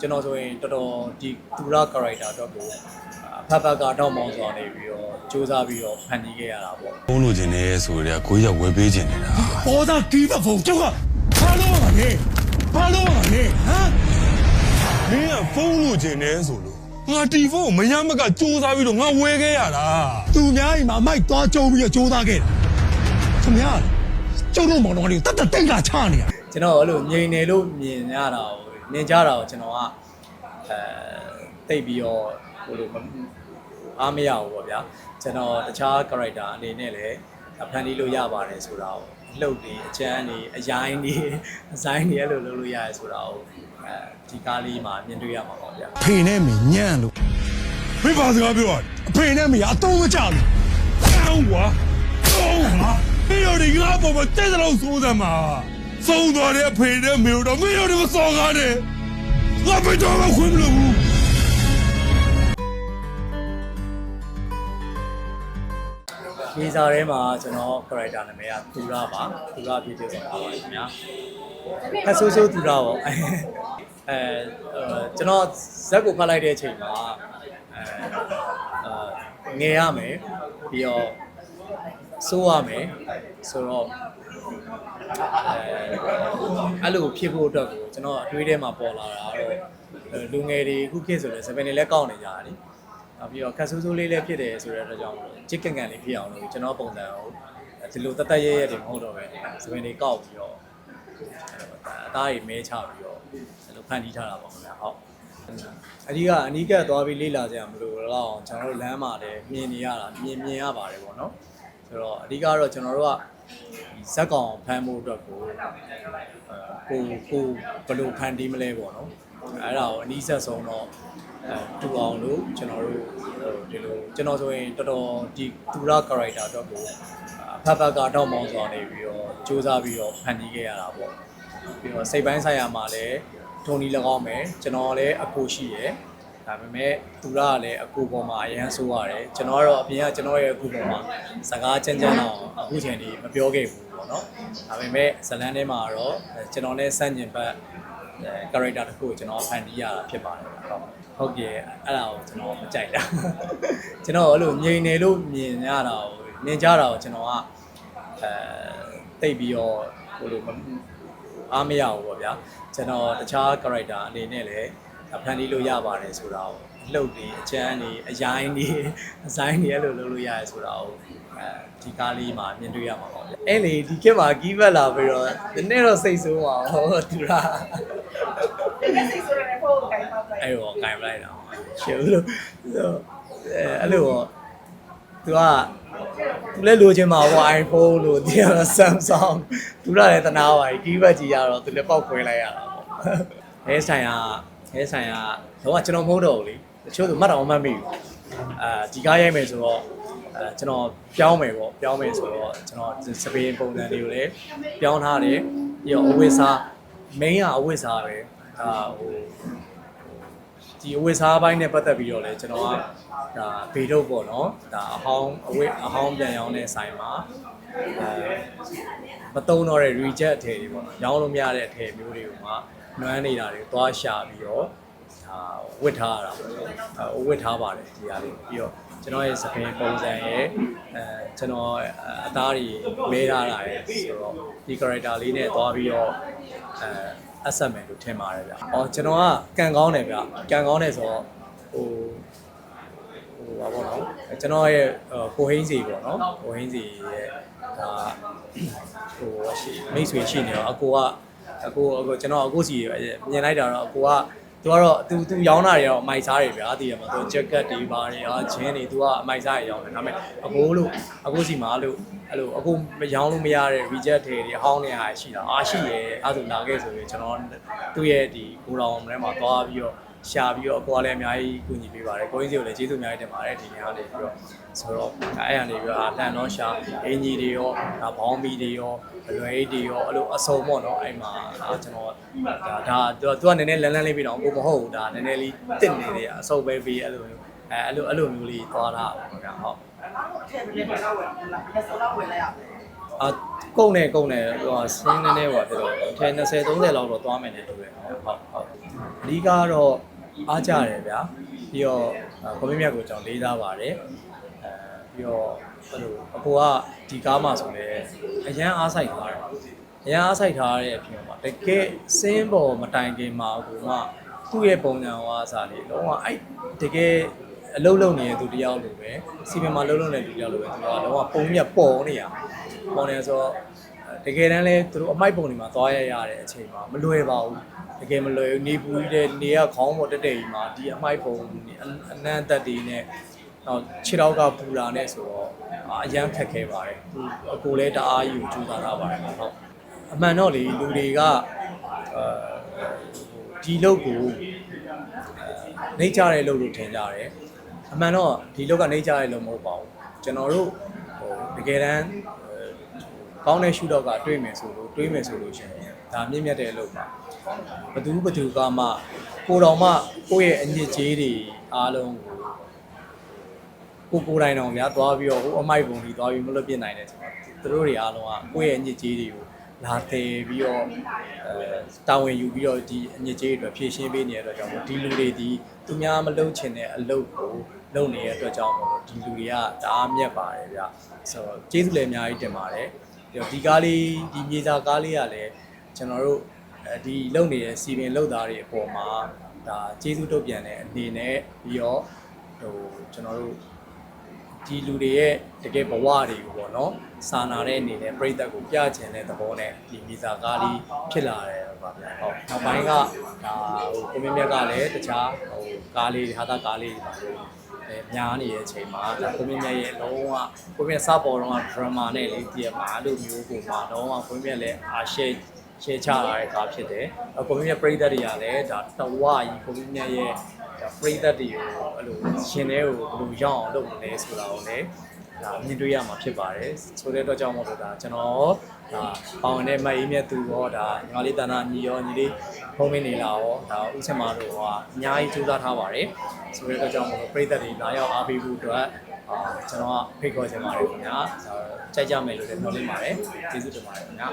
ကျွန်တော်ဆိုရင်တော်တော်ဒီသူရ character တော့ကိုဖတ်ဖတ်ကတော့မောင်းစွာနေပြီးတော့စူးစမ်းပြီးတော့ဖန်တီးခဲ့ရတာပေါ့ဖုန်းလိုချင်နေဆိုရယ်ကိုကြီးကဝယ်ပေးချင်နေတာပေါ်သားတီးတဲ့ဖုန်းကျောက်ကဘာလို့ရလဲဘာလို့ရလဲဟမ်မင်းကဖုန်းလိုချင်နေဆိုလို့ငါတီဖုန်းကိုမရမကစူးစမ်းပြီးတော့ငါဝယ်ခဲ့ရတာသူများအိမ်မှာအမိုက်သွားကြုံပြီးတော့ကြိုးစားခဲ့တာခင်ဗျားကျုပ်တို့မောင်တော်ကလေးတတ်တတ်တိတ်လာချနေရကျွန်တော်အဲ့လိုငြိမ်နေလို့မြင်ရတာကို မြင်ကြတာကိုကျွန်တော်ကအဲတိတ်ပြီးတော့ဟိုလိုမအားမရဘူးပေါ့ဗျာကျွန်တော်တခြား character အနေနဲ့လည်းဖန်တီးလို့ရပါတယ်ဆိုတာကိုအလှုပ်တွေအချမ်းတွေအရိုင်းတွေအဆိုင်တွေအဲ့လိုလုပ်လို့ရတယ်ဆိုတာကိုအဲဒီကားလေးမှာမြင်တွေ့ရမှာပေါ့ဗျာဖေနဲ့မင်းညံ့လို့မင်းဘာစကားပြောရလဲအဖေနဲ့မင်းအတုံးမကြလို့ကောင်းကွာကောင်းကွာမင်းတို့ဒီငါပေါ်မှာတဲ့တဲ့လို့စိုးစမ်းမှာ ဆုံးသွားတဲ့အဖေနဲ့မေတို့မင်းတို့ကစော်ကားတယ်ငါဘယ်တော့မှခွင့်မလို့ဘူးဒီစာထဲမှာကျွန်တော် character နာမည်ကသူရပါသူရဖြစ်ဖြစ်ဆိုတာပါခင်ဗျာဖတ်ဆိုးဆိုးသူရပါအဲအဲကျွန်တော်ဇက်ကိုဖတ်လိုက်တဲ့အချိန်မှာအဲအာငယ်ရမယ်ပြီးတော့စိုးရမယ်ဆိုတော့ အဲအဲ့လိုဖြစ်ဖို့အတွက်ကိုကျွန်တော်အတွေးထဲမှာပေါ်လာတာတော့လူငယ်တွေခုခေတ်ဆိုလည်း7နေလဲကောက်နေကြတာလीနောက်ပြီးတော့ခက်ဆိုးဆိုးလေးလည်းဖြစ်တယ်ဆိုတဲ့အတွက်ကြောင့်ချစ်ကန်ကန်လေးဖြစ်အောင်လို့ကျွန်တော်ပုံစံကိုဒီလိုတသက်ရဲရဲတွေမဟုတ်တော့ပဲစပင်တွေကောက်ပြီးတော့အသားတွေမဲချပြီးတော့အဲ့လိုဖန်တီးထားတာပေါ့ခင်ဗျာဟုတ်အဓိကအနီးကပ်သွားပြီးလေ့လာကြရမလို့တော့အောင်ကျွန်တော်တို့လမ်းမှာလည်းမြင်နေရတာမြင်မြင်ရပါတယ်ပေါ့နော်ဆိုတော့အဓိကတော့ကျွန်တော်တို့ကဒီ ဇက်ကောင်ဖမ်းဖို့အတွက်ကိုကိုကိုဘယ်လိုဖန်တီးမလဲပေါ့နော်အဲ့ဒါကိုအနည်းဆက်ဆုံးတော့အဲတူအောင်လို့ကျွန်တော်တို့ဒီလိုကျွန်တော်ဆိုရင်တော်တော်ဒီတူရ character အတွက်ကိုဖတ်ဖတ်ကတော့မောင်းစွာနေပြီးတော့စူးစမ်းပြီးတော့ဖန်တီးခဲ့ရတာပေါ့ပြီးတော့စိတ်ပိုင်းဆိုင်ရာမှာလည်းထုံနီ၎င်းမယ်ကျွန်တော်လည်းအကိုရှိရယ်ဒါပေမဲ့သူရကလည်းအကူပေါ်မှာအရန်ဆိုးရတယ်ကျွန်တော်ကတော့အပြင်ကကျွန်တော်ရဲ့အကူပေါ်မှာစကားချမ်းချမ်းတော့အခုချိန်ဒီမပြောခဲ့ဘူး ပေါ့နော်ဒါပေမဲ့ဇလန်းထဲမှာတော့ကျွန်တော်နဲ့စန့်ကျင်ဘက်အဲ character တစ်ခုကိုကျွန်တော်ဖန်တီးရတာဖြစ်ပါတယ်ဟုတ်ဟုတ်ကဲ့အဲ့ဒါကိုကျွန်တော်မကြိုက်တာကျွန်တော်အဲ့လိုငြိမ်နေလို့မြင်ရတာကိုမြင်ကြတာကိုကျွန်တော်ကအဲတိတ်ပြီးတော့ဟိုလိုမအားမရဘူးပေါ့ဗျာကျွန်တော်တခြား character အနေနဲ့လည်းဖန်တီးလို့ရပါတယ်ဆိုတာကို အလှုပ်တွေအချမ်းတွေအရိုင်းတွေအဆိုင်တွေအဲ့လိုလုပ်လို့ရတယ်ဆိုတာကိုအဲဒီကားလေးမှာမြင်တွေ့ရမှာပေါ့ဗျာအဲ့လေဒီခေတ်မှာကီးဘက်လာပြီးတော့ဒီနေ့တော့စိတ်ဆိုးပါဘောသူရာတကယ်စိတ်ဆိုးတဲ့ဖုန်းကိုကြိုင်ပေါက်လိုက်အဲ့တော့ကင်ပလိုက်တာရှယ်လို့အဲအဲ့လိုပေါ့သူကသူလည်းလိုချင်မှာပေါ့ iPhone လို့ဒီက Samsung သူကလည်းတနာပါကြီးကီးဘက်ကြီးရတော့သူလည်းပောက်ခွဲလိုက်ရတာပေါ့အဲဆိုင်ကအဲဆိုင်ကတော့ကကျွန်တော်မဟုတ်တော့ဘူးလေတ ချို့သူမှတ်တော်မှတ်မိဘူးအာဒီကားရိုက်မယ်ဆိုတော့အဲကျွန်တော်ပြောင်းမယ်ပေါ့ပြောင်းမယ်ဆိုတော့ကျွန်တော်စပင်းပုံစံလေးကိုလည်းပြောင်းထားတယ်ပြီးတော့အဝိစား main ကအဝိစားပဲဒါဟိုဒီအဝတ်စားပိုင်းနဲ့ပတ်သက်ပြီးတော့လည်းကျွန်တော်ကဒါဘေတော့ပေါ့နော်ဒါအဟောင်းအဝတ်အဟောင်းပြန်ရောင်းတဲ့ဆိုင်မှာအဲမတုံးတော့တဲ့ reject အထည်တွေပေါ့နော်ရောင်းလို့မရတဲ့အထည်မျိုးတွေကိုမှနွမ်းနေတာတွေသွားရှာပြီးတော့ ဒါဝတ်ထားရတာပေါ့နော်အဲဝတ်ထားပါတယ်ဒီဟာလေးပြီးတော့ကျွန်တော်ရဲ့စပင်ပုံစံရဲ့အဲကျွန်တော်အသားတွေမဲထားတာရဲ့ဆိုတော့ဒီ character လေးနဲ့သွားပြီးတော့အဲအဆက်မယ်လို့ထင်ပါတယ်ဗျ။အော်ကျွန်တော်ကကန်ကောင်းတယ်ဗျ။ကန်ကောင်းတယ်ဆိုတော့ဟိုဟိုပါဘောနော်။ကျွန်တော်ရဲ့ကိုဟိန်းစီပေါ့နော်။ကိုဟိန်းစီရဲ့ဒါဟိုရှိမိတ်ဆွေရှိနေတော့အကိုကအကိုအကိုကျွန်တော်အကိုစီမြင်လိုက်တာတော့အကိုက သူကတော့သူသူရောင်းတာတွေတော့အမိုက်စားတွေဗျာတည်ရမှာသူ jacket တွေပါတယ်ဟာဂျင်းတွေသူကအမိုက်စားတွေရောင်းတယ်ဒါပေမဲ့အကိုလို့အကိုစီမှာလို့အဲ့လိုအကိုမရောင်းလို့မရတဲ့ reject တွေတွေအဟောင်းတွေဟာရှိတာအားရှိရဲအဲ့ဒါလာခဲ့ဆိုရင်ကျွန်တော်သူ့ရဲ့ဒီကိုတော်ထဲမှာသွားပြီးတော့ ရှာပြီးတော့အကိုကလည်းအများကြီးကူညီပေးပါတယ်ကိုင်းစီကိုလည်းကျေးဇူးအများကြီးတင်ပါတယ်ဒီနေ့ကနေပြီးတော့ဆိုတော့အဲ့ရနေပြီးတော့အာတန်တော့ရှာအင်ဂျီတွေရောဒါဘောင်းမီတွေရောအလွယ်အိတ်တွေရောအဲ့လိုအစုံပေါ့နော်အဲ့မှာအာကျွန်တော်ဒါဒါသူကသူကနည်းနည်းလန်းလန်းလေးပြီးတော့ကိုမဟုတ်ဘူးဒါနည်းနည်းလေးတစ်နေတယ်အစုံပဲပြီးအဲ့လိုမျိုးအဲအဲ့လိုအဲ့လိုမျိုးလေးသွားတာပေါ့ဗျာဟုတ်နောက်တော့ထည့်ပြီးလည်းတော့ဝင်လာရက်စောတော့ဝင်လိုက်ရတယ်အာကုန်နေကုန်နေဟိုဆင်းနေနေဟိုဖြစ်တော့ထဲ20 30လောက်တော့သွားမယ်နေတူတယ်ဟုတ်ဟုတ်ဟုတ်အဓိကကတော့ အားကြတယ်ဗျာပြီးတော့ကွန်မန့်မြတ်ကိုကျွန်တော်လေးစားပါတယ်အဲပြီးတော့အဲ့လိုအကိုကဒီကားမှဆိုလဲအရန်အားဆိုင်ထားတယ်အရန်အားဆိုင်ထားတဲ့အပြင်မှာတကယ်စင်းပေါ်မတိုင်ခင်မှာအကိုကသူ့ရဲ့ပုံစံဝါစာလေးလုံးဝအဲ့တကယ်အလုံးလုံးနေတဲ့သူတယောက်လိုပဲစီမံမှာလုံးလုံးနေတဲ့သူတယောက်လိုပဲသူကလုံးဝပုံမြတ်ပေါ်နေရပေါ်နေဆိုတော့ တကယ်တမ်းလဲသူတို့အမိုက်ပုံတွေမှာသွားရရတဲ့အချိန်မှာမလွယ်ပါဘူးတကယ်မလွယ်ဘူးနေပူကြီးတဲ့နေရခေါင်းပေါ်တက်တက်ကြီးမှာဒီအမိုက်ပုံအနမ်းတက်တွေနဲ့တော့ခြေထောက်ကပူလာနဲ့ဆိုတော့အရန်ခက်ခဲပါတယ်သူအကိုလည်းတအားယူကြိုးစားထားပါတယ်ဟုတ်အမှန်တော့လေလူတွေကအဲဒီလုတ်ကိုနေကြတဲ့လုတ်လို့ထင်ကြတယ်အမှန်တော့ဒီလုတ်ကနေကြတဲ့လုတ်မဟုတ်ပါဘူးကျွန်တော်တို့ဟိုတကယ်တမ်း ကောင်းတဲ့ရှုတော့ကတွေးမယ်ဆိုလို့တွေးမယ်ဆိုလို့ရှိရင်ဒါမြင့်မြတ်တဲ့အလုပ်ပါဘသူဘသူကမှကိုတော်မှကိုယ့်ရဲ့အညစ်အကြေးတွေအားလုံးကိုကိုကိုယ်တိုင်တော်များသွားပြီးတော့ဟိုအမိုက်ပုံကြီးသွားပြီးမလွတ်ပြစ်နိုင်တယ်ဆိုတော့သူတို့တွေအားလုံးကကိုယ့်ရဲ့အညစ်အကြေးတွေကိုလာတယ်ပြီးတော့အဲတာဝန်ယူပြီးတော့ဒီအညစ်အကြေးတွေအတွက်ဖြည့်ရှင်းပေးနေတဲ့အတွက်ကြောင့်မို့ဒီလူတွေဒီသူများမလုပ်ချင်တဲ့အလုပ်ကိုလုပ်နေတဲ့အတွက်ကြောင့်မို့လို့ဒီလူတွေကတအားမြတ်ပါတယ်ဗျဆိုတော့ကျေးဇူးလည်းအများကြီးတင်ပါတယ် ပြီးတော့ဒီကားလေးဒီမြေစာကားလေးကလည်းကျွန်တော်တို့အဲဒီလုံနေတဲ့စီပင်လုံသားတွေအပေါ်မှာဒါကျေးဇူးတုတ်ပြန်တဲ့အနေနဲ့ပြီးတော့ဟိုကျွန်တော်တို့ဒီလူတွေရဲ့တကယ်ဘဝတွေကိုပေါ့နော်စာနာတဲ့အနေနဲ့ပြည်သက်ကိုပြချင်တဲ့သဘောနဲ့ဒီမြေစာကားလေးဖြစ်လာတယ်ပါဗျာဟုတ်နောက်ပိုင်းကဒါဟိုကိုမင်းမြတ်ကလည်းတခြားဟိုကားလေးဟာတာကားလေးတွေပါလို့အဲ များနေတဲ့အချိန်မှာဒါကိုမင်းမြတ်ရဲ့လုံးဝကိုမင်းစပေါ်တော့ drama နဲ့လေးတည်းမှာအဲ့လိုမျိုးကိုမှတော့ကိုမင်းမြတ်လည်းအားရှယ်ရှယ်ချလာတဲ့ကားဖြစ်တယ်အကိုမင်းမြတ်ပြည်သက်တွေကလည်းဒါတဝါကြီးကိုမင်းမြတ်ရဲ့ဒါပြည်သက်တွေကိုအဲ့လိုရှင်တဲ့ကိုဘယ်လိုရောက်အောင်လုပ်မလဲဆိုတာကိုလည်း ဒါမြင်တွေ့ရမှာဖြစ်ပါတယ်ဆိုတဲ့အတွက်ကြောင့်မို့လို့ဒါကျွန်တော်ဒါပေါဝင်တဲ့မတ်အေးမြတ်သူရောဒါညီမလေးတဏ္ဍာညီရောညီလေးဖုံးမင်းနေလာရောဒါဥချင်မာတို့ကအများကြီးစူးစမ်းထားပါတယ်ဆိုတဲ့အတွက်ကြောင့်မို့လို့ပြည်သက်တွေလာရောက်အားပေးဖို့အတွက်အာကျွန်တော်ကဖိတ်ခေါ်ချင်ပါတယ်ခင်ဗျာကြိုက်ကြမယ်လို့လည်းပြောလိုက်ပါတယ်ကျေးဇူးတင်ပါတယ်ခင်ဗျာ